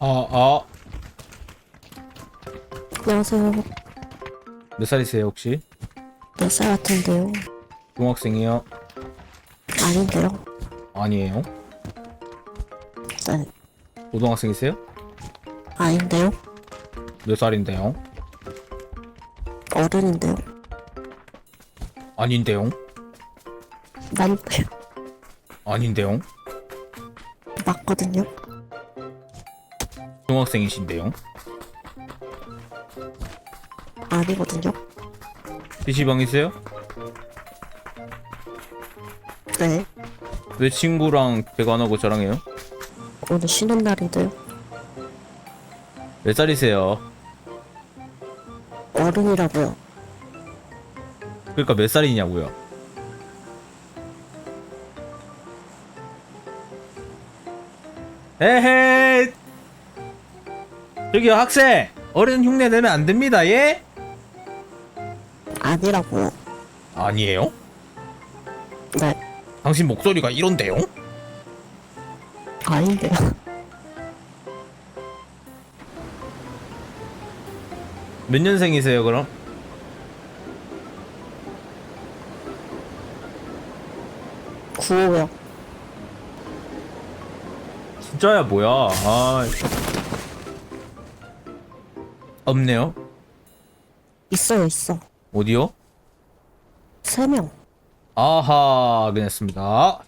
아, 아. 안녕하세요. 몇 살이세요, 혹시? 몇 살 같은데요? 중학생이요? 아닌데요? 아니에요. 네. 고등학생이세요? 아닌데요? 몇 살인데요? 어른인데요? 아닌데요? 난데요? 아닌데요? 중학생이신데요? 아니거든요? PC방이세요? 네. 왜 친구랑 배가 안 하고 저랑 해요? 오늘 쉬는 날인데요? 몇 살이세요? 어른이라고요. 그러니까 몇 살이냐고요? 에헤이! 저기요, 학생! 어른 흉내 내면 안 됩니다, 예? 아니라고요. 아니에요? 네. 당신 목소리가 이런데요? 아닌데요? 몇 년생이세요, 그럼? 구호요. 진짜야, 뭐야. 아. 없네요. 있어요, 있어. 어디요? 세 명. 아하, 확인했습니다.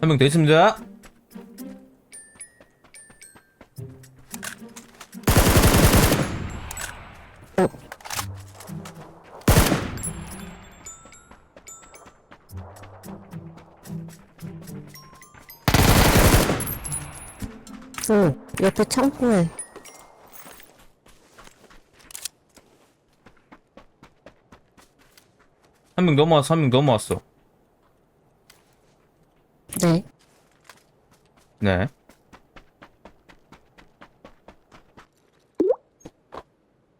한 명 더 있습니다. 응, 옆에 창고에 한 명 넘어왔어, 한 명 넘어왔어. 네. 네.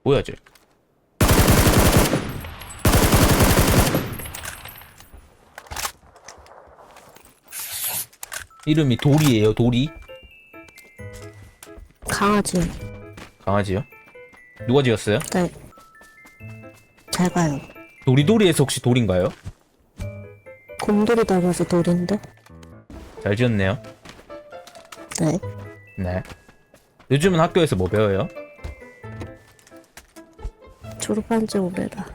뭐야, 쟤? 이름이 도리예요, 도리? 강아지. 강아지요? 누가 지었어요? 네. 잘 가요. 도리도리에서 혹시 돌인가요? 곰돌이 닮아서 돌인데? 잘 지었네요. 네. 네. 요즘은 학교에서 뭐 배워요? 졸업한 지 오래다.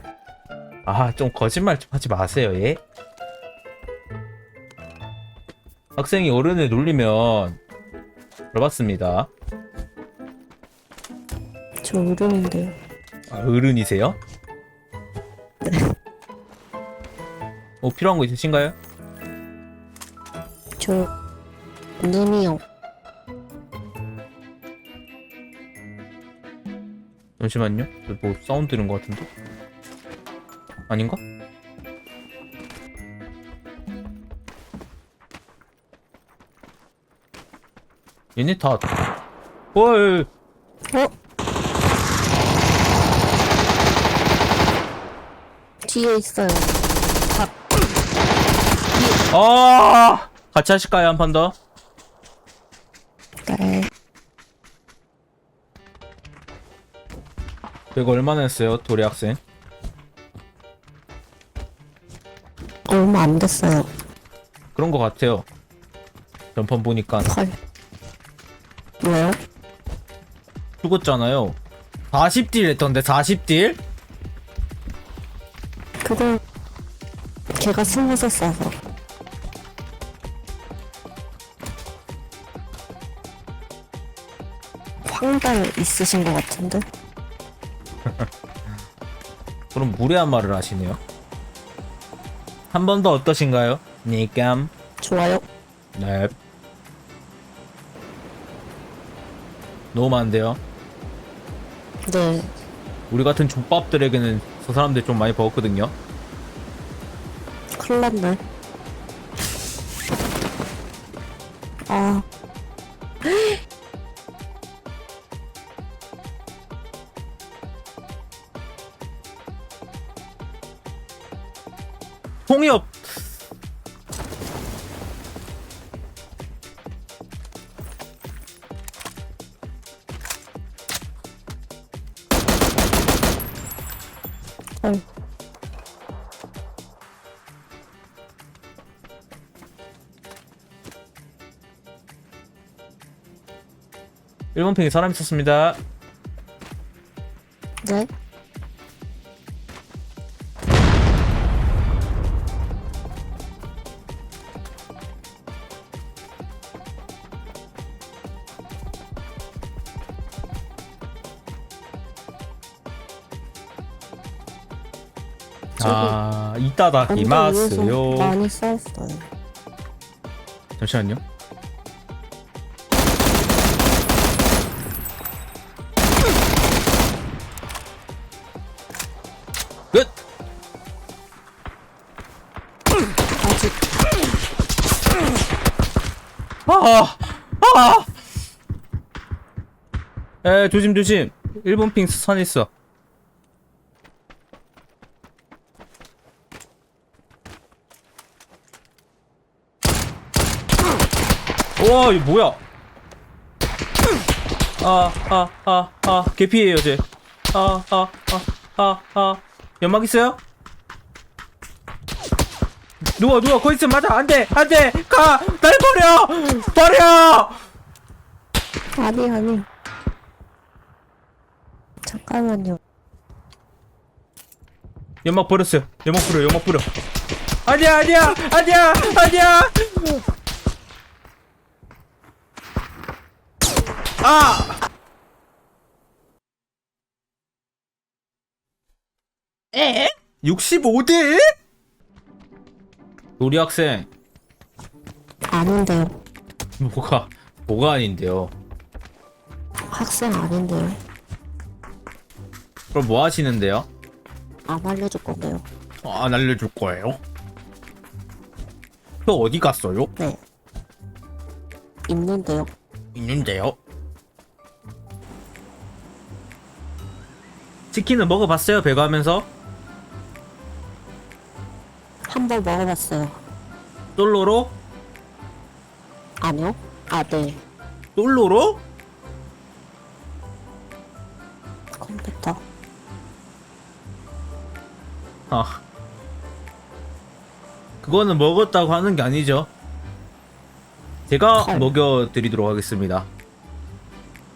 아, 좀 거짓말 좀 하지 마세요, 예? 학생이 어른을 놀리면 열받습니다. 저 어른인데요. 아, 어른이세요? 네. 뭐 필요한 거 있으신가요? 저 눈이요. 잠시만요. 저뭐 사운드 들은 것 같은데? 아닌가? 얘네 다 헐. 어? 뒤에 있어요. 아! 같이 하실까요? 한 판 더? 네. 이거 얼마나 했어요? 도리 학생? 얼마 안 됐어요. 그런 것 같아요. 전판 보니까 헐. 왜요? 죽었잖아요. 40딜 했던데 40딜? 걔가 스무서 써서 황달 있으신 것 같은데? 그럼 무례한 말을 하시네요. 한 번 더 어떠신가요? 니감. 좋아요. 네. 너무 많은데요. 네. 우리 같은 족밥들에게는 저 사람들 좀 많이 버겁거든요. 났네. 아, 통이업 1번 팽이 사람 있었습니다. 네. 아, 이따다키마스요. 많이 싸웠어요. 잠시만요. 아, 아. 에 조심 조심. 일본 핑선 있어. 와 이거 뭐야? 아 아 아 아 개피예요 쟤. 아 아 아 아 아. 연막 있어요? 누워 누워. 거기 있으면 맞아. 안돼 안돼. 가날 버려. 버려. 아니 아니. 잠깐만요. 연막 버렸어요. 연막 뿌려 연막 뿌려. 아니야 아니야 아니야 아니야. 아! 에? 65대? 우리 학생 아닌데요. 뭐가 뭐가 아닌데요 학생 아닌데요. 그럼 뭐 하시는데요? 안 알려줄 건데요. 어, 안 알려줄 거예요? 저 어디 갔어요? 네. 있는데요. 있는데요. 치킨은 먹어봤어요? 배가하면서 한 번 먹어봤어요. 솔로로 아니요? 아, 네. 솔로로 컴퓨터. 아 그거는 먹었다고 하는 게 아니죠. 제가 헐. 먹여드리도록 하겠습니다.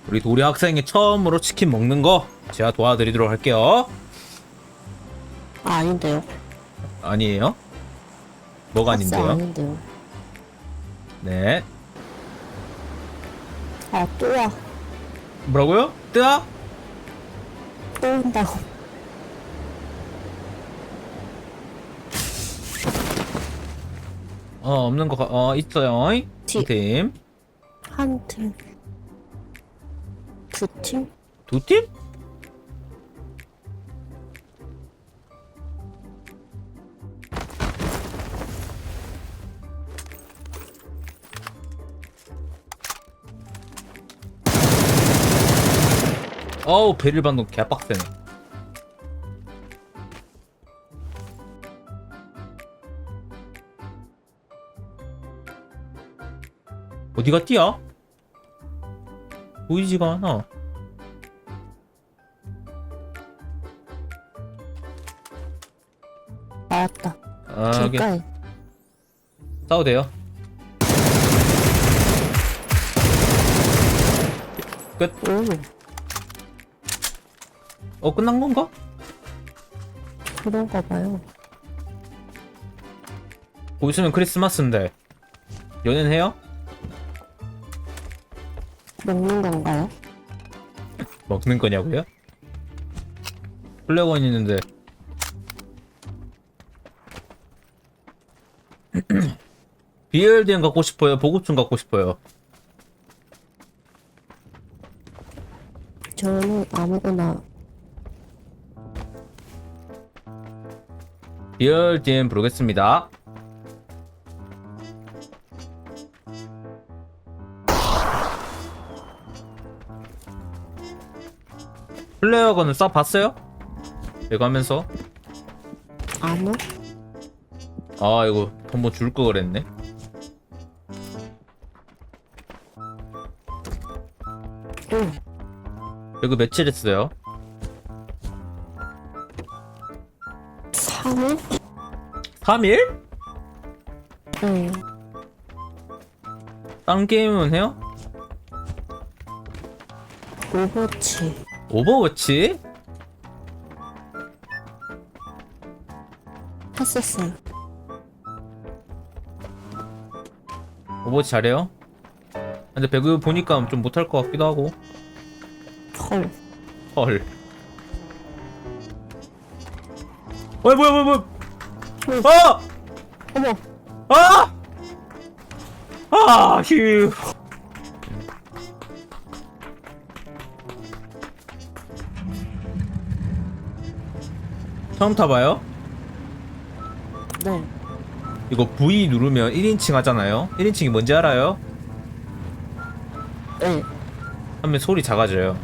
우리 도리 학생이 처음으로 치킨 먹는 거 제가 도와드리도록 할게요. 아, 아닌데요. 아니에요? 뭐가 아닌데요? 아닌데요. 네. 아, 또 와. 뭐라고요? 뜨아? 또 온다고. 어 없는 거, 가- 어 있어요. 티. 팀. 한 팀. 두 팀? 두 팀? 어우 베릴 반동 개빡세네 어디가 뛰어? 보이지가 않아 알았다. 아, 이게 길가에. 돼요. 끝. 오, 어, 끝난 건가? 그런가 봐요. 곧 있으면 크리스마스인데. 연애는 해요? 먹는 건가요? 먹는 거냐고요? 플래곤 있는데. BLDM 갖고 싶어요? 보급충 갖고 싶어요? 저는 아무거나 리얼 DM 부르겠습니다. 플레어건은 쏴봤어요? 이거 하면서 아무? 아 이거 한번 줄 거 그랬네 응. 이거 며칠 했어요? 3일? 3일? 응. 다른 게임은 해요? 오버워치. 오버워치? 했었어요. 오버워치 잘해요? 근데 배그 보니까 좀 못할 것 같기도 하고 헐. 헐 어이 뭐야 뭐야 뭐야 응. 아! 어머! 아! 아! 휴 처음 타봐요? 네. 이거 V 누르면 1인칭 하잖아요 1인칭이 뭔지 알아요? 네. 하면 소리 작아져요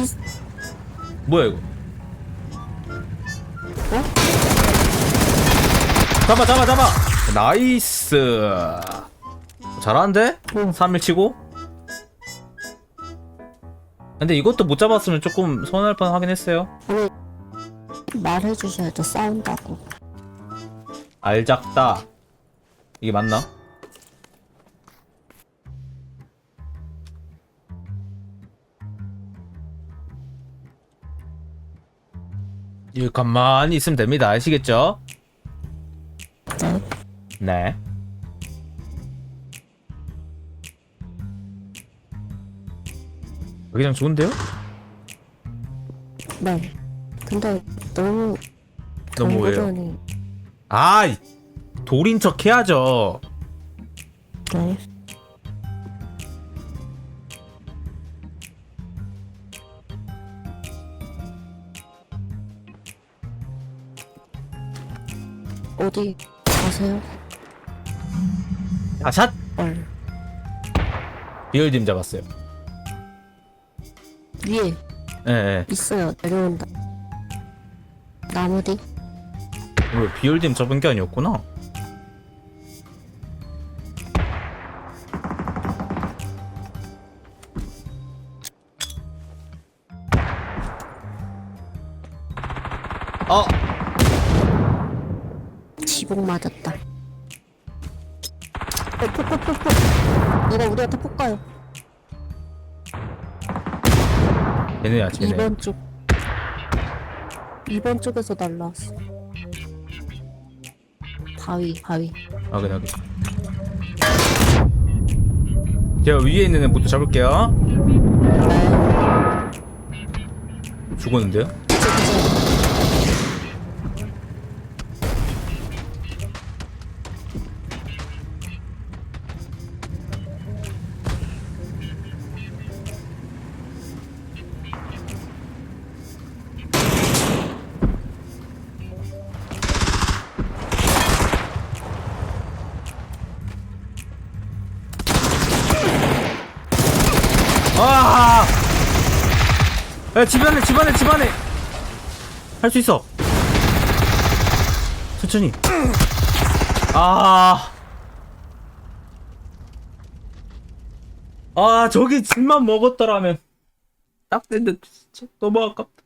응. 뭐야 이거 어? 잡아 잡아 잡아 나이스 잘하는데? 응. 3일 치고 근데 이것도 못 잡았으면 조금 서운할 뻔 하긴 했어요 아니, 말해주셔야죠. 싸운다고. 알작다 이게 맞나? 이 가만히 있으면 됩니다 아시겠죠? 네. 네 여기장 좋은데요? 네. 근데 너무 너무? 경고전이 아 돌인 척 해야죠 네. 어디 가세요? 아샷 헐. 비얼딤 잡았어요 위에 예, 예. 있어요. 내려온다. 나무 뒤? 왜 비얼딤 잡은 게 아니었구나 쟤네야 쟤네 2번 쪽. 2번 쪽에서 날라왔어. 바위, 바위. 아 그냥 제가 위에 있는 애부터 잡을게요 네. 죽었는데요? 야, 집안에, 집안에, 집안에! 할 수 있어! 천천히. 아. 아, 저기 집만 먹었더라면. 딱 됐는데, 진짜 너무 아깝다.